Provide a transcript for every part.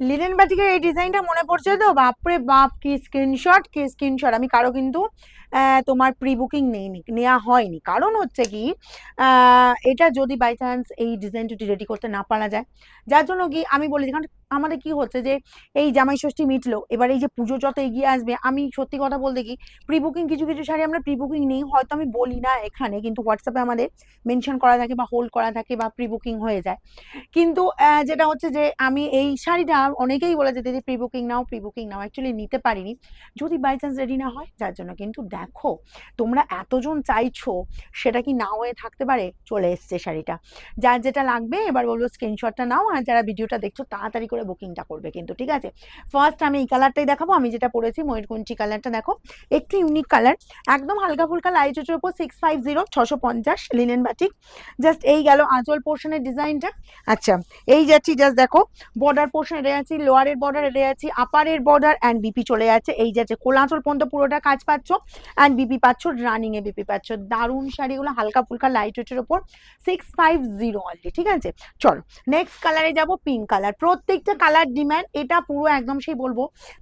Linen বাটিকের এই ডিজাইনটা মনে পড়ছে তো? বাপরে বাপ, কি স্ক্রিনশট কি স্ক্রিনশট আমি কারও কিন্তু তোমার প্রি বুকিং নেইনি নেওয়া হয়নি। কারণ হচ্ছে কি এটা যদি বাই চান্স এই ডিজাইনটি রেডি করতে না পারা যায়, যার জন্য কি আমি বলেছি, কারণ আমাদের কি হচ্ছে যে, এই জামাই ষষ্ঠী মিটলো, এবার এই যে পুজো যত এগিয়ে আসবে, আমি সত্যি কথা বলতে কি প্রি বুকিং কিছু কিছু শাড়ি আমরা প্রি বুকিং নেই, হয়তো আমি বলি না এখানে, কিন্তু হোয়াটসঅ্যাপে আমাদের মেনশন করা থাকে বা হোল্ড করা থাকে বা প্রি বুকিং হয়ে যায়। কিন্তু যেটা হচ্ছে যে, আমি এই শাড়িটা অনেকেই বলে বলেছে দিদি pre booking now pre booking now. Actually নিতে পারিনি। যদি বাই চান্স রেডি না হয়, যার জন্য কিন্তু দেখো, তোমরা এতজন চাইছো, সেটা কি না হয়ে থাকতে পারে? চলে এসছে শাড়িটা। যার যেটা লাগবে, এবার বলব স্ক্রিনশটটা নাও আর যারা ভিডিওটা দেখছ, তাড়াতাড়ি করে বুকিংটা করবে কিন্তু, ঠিক আছে? ফার্স্ট আমি এই কালারটাই দেখাবো। আমি যেটা পরেছি, ময়ূরকঞ্চি কালারটা দেখো। একটু ইউনিক কালার একদম হালকা ফুলকা লাইটের উপর সিক্স ফাইভ জিরো ছশো পঞ্চাশ লিনেন বাটিক জাস্ট এই গেল আঁচল পোর্শনের ডিজাইনটা আচ্ছা এই যাচ্ছি জাস্ট দেখো বর্ডার পোর্শন আছি, লোয়ারের বর্ডার এড়ে আছি, আপারের বর্ডার অ্যান্ড বিপি চলে যাচ্ছে। এই যাচ্ছে কোলাঁচল পর্যন্ত পুরোটা কাজ পাচ্ছ অ্যান্ড বিপি পাচ্ছ রানিং এ বিপি পাচ্ছ। দারুণ শাড়িগুলো, হালকা ফুলকা লাইট ওয়েটের ওপর সিক্স ফাইভ জিরো অনলি ঠিক আছে? চলো নেক্সট কালারে যাব পিঙ্ক কালার প্রত্যেকটা কালার ডিম্যান্ড এটা পুরো একদম সেই বলব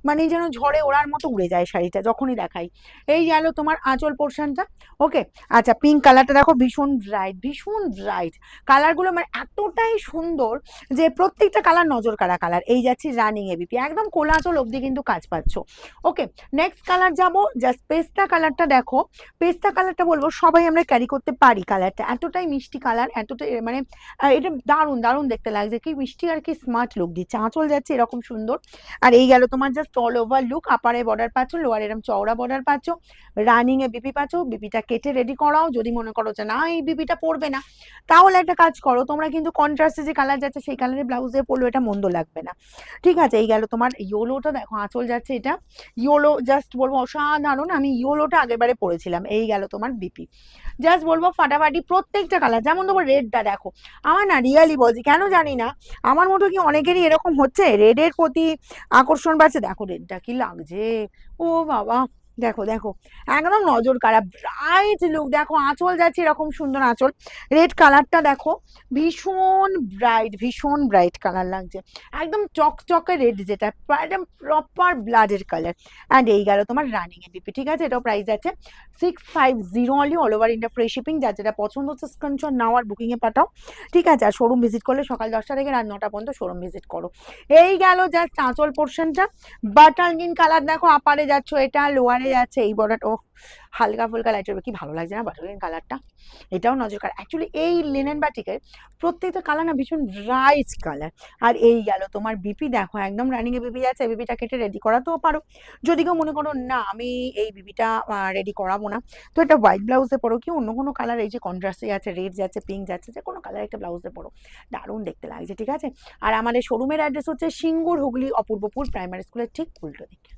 মানে যেন ঝড়ে ওড়ার মতো উড়ে যায় শাড়িটা, যখনই দেখাই। এই গেল তোমার আঁচল পোর্শনটা ওকে আচ্ছা পিঙ্ক কালারটা দেখো, ভীষণ ব্রাইট ভীষণ ব্রাইট কালারগুলো মানে এতটাই সুন্দর যে প্রত্যেকটা কালার নজর কাড়া কালার এই যাচ্ছি রানিং এবিপি একদম কোলাচল অবধি কিন্তু কাজ পাচ্ছ। ওকে নেক্সট কালার যাব জাস্ট পেস্তা কালারটা দেখো। পেস্তা কালারটা বলব, সবাই আমরা ক্যারি করতে পারি কালারটা এতটাই মিষ্টি কালার এতটাই মানে এটা দারুণ দারুণ দেখতে লাগছে। কি মিষ্টি আর কি স্মার্ট লুক দিচ্ছে। আঁচল যাচ্ছে এরকম সুন্দর। আর এই গেল তোমার জাস্ট অল ওভার লুক আপারে বর্ডার পাচ্ছ লোয়ার এরকম চওড়া বর্ডার পাচ্ছ। রানিং এ বিপি পাচ্ছ বিপিটা কেটে রেডি করাও। যদি মনে করো যে না, এই বিপিটা পড়বে না, তাহলে একটা কাজ করো। তোমরা কিন্তু কন্ট্রাস্টে যে কালার যাচ্ছে, সেই কালারের ব্লাউজে পরলো এটা মন্দ লাগবে না। ঠিক আছে, এই গেল তোমার ইয়োলোটা দেখো, আঁচল যাচ্ছে এটা। ইয়োলো জাস্ট বলব অসাধারণ, আমি ইয়োলোটা আগেরবারে পড়েছিলাম, এই গেল তোমার বিপি জাস্ট বলব ফাটাফাটি প্রত্যেকটা কালার যেমন তোমার রেডটা দেখো। আমার না রিয়ালি বলছি, কেন জানি না, আমার মতো কি অনেকেরই এরকম হচ্ছে? রেডের প্রতি আকর্ষণ বাড়ছে দেখো রেডটা কি লাগছে, ও বাবা। দেখো দেখো, একদম নজর কাড়া ব্রাইট লুক দেখো, আঁচল যাচ্ছে এরকম সুন্দর আঁচল। রেড কালারটা দেখো, ভীষণ ব্রাইট ভীষণ ব্রাইট কালার লাগছে। একদম চকচকে রেড যেটা, একদম প্রপার ব্লাডের কালার অ্যান্ড এই গেল তোমার রানিং এ বিপি ঠিক আছে? এটাও প্রাইস আছে six five zero only all over India free shipping যার যেটা পছন্দ হচ্ছে স্ক্রিনশট নাও আর বুকিংয়ে পাঠাও। ঠিক আছে? আর শোরুম ভিজিট করলে সকাল দশটা থেকে রাত নটা পর্যন্ত শোরুম ভিজিট করো। এই গেল জাস্ট আঁচল পোর্শনটা বাটার গ্রিন কালার দেখো আপারে যাচ্ছ, এটা লোয়ারে যাচ্ছে, এই বর্ডার ও হালকা ফুলকা লাইটের কি ভালো লাগছে না বাটার গ্রিন কালারটা এটাও নজর কার অ্যাকচুয়ালি এই লিনেন বাটিকের প্রত্যেকটা কালার না ভীষণ রাইট কালার আর এই গেল তোমার বিপি দেখো, একদম রানিং এ বিপি আছে বিপিটা কেটে রেডি করাতেও পারো। যদি কেউ মনে করো, না, আমি এই বিপিটা রেডি করাবো না, তো এটা হোয়াইট ব্লাউজে পরো, কি অন্য কোনো কালার এই যে কন্ট্রাস্টে আছে রেড যাচ্ছে পিঙ্ক যাচ্ছে, যে কোনো কালার একটা ব্লাউজে পরো। দারুণ দেখতে লাগছে, ঠিক আছে? আর আমাদের শোরুমের অ্যাড্রেস হচ্ছে সিঙ্গুর হুগলি অপূর্বপুর প্রাইমারি স্কুলের ঠিক উল্টো দিকে।